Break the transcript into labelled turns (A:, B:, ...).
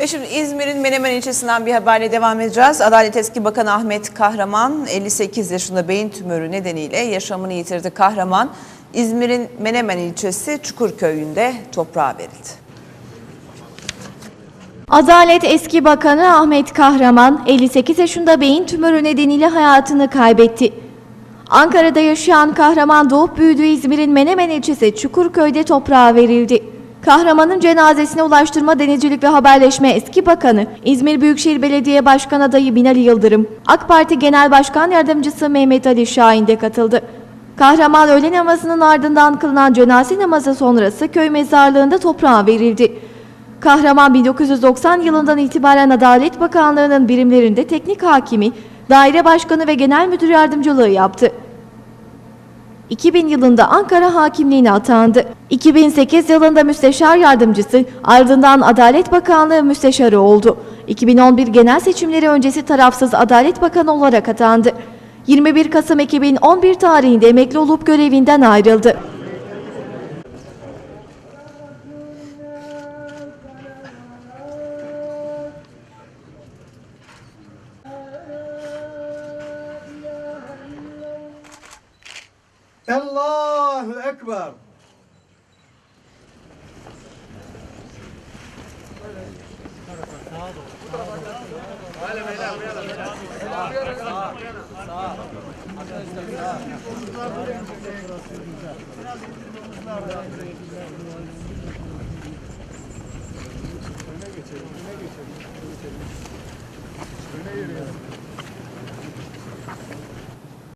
A: Ve şimdi İzmir'in Menemen ilçesinden bir haberle devam edeceğiz. Adalet Eski Bakanı Ahmet Kahraman 58 yaşında beyin tümörü nedeniyle yaşamını yitirdi. Kahraman İzmir'in Menemen ilçesi Çukurköy'ünde toprağa verildi.
B: Adalet eski bakanı Ahmet Kahraman 58 yaşında beyin tümörü nedeniyle hayatını kaybetti. Ankara'da yaşayan Kahraman doğup büyüdüğü İzmir'in Menemen ilçesi Çukurköy'de toprağa verildi. Kahramanın cenazesine Ulaştırma Denizcilik ve Haberleşme eski bakanı İzmir Büyükşehir Belediye Başkan adayı Binali Yıldırım, AK Parti Genel Başkan Yardımcısı Mehmet Ali Şahin de katıldı. Kahraman öğle namazının ardından kılınan cenaze namazı sonrası köy mezarlığında toprağa verildi. Kahraman 1990 yılından itibaren Adalet Bakanlığı'nın birimlerinde teknik hakimi, daire başkanı ve genel müdür yardımcılığı yaptı. 2000 yılında Ankara hakimliğine atandı. 2008 yılında müsteşar yardımcısı, ardından Adalet Bakanlığı müsteşarı oldu. 2011 genel seçimleri öncesi tarafsız Adalet Bakanı olarak atandı. 21 Kasım 2011 tarihinde emekli olup görevinden ayrıldı.
C: الله أكبر.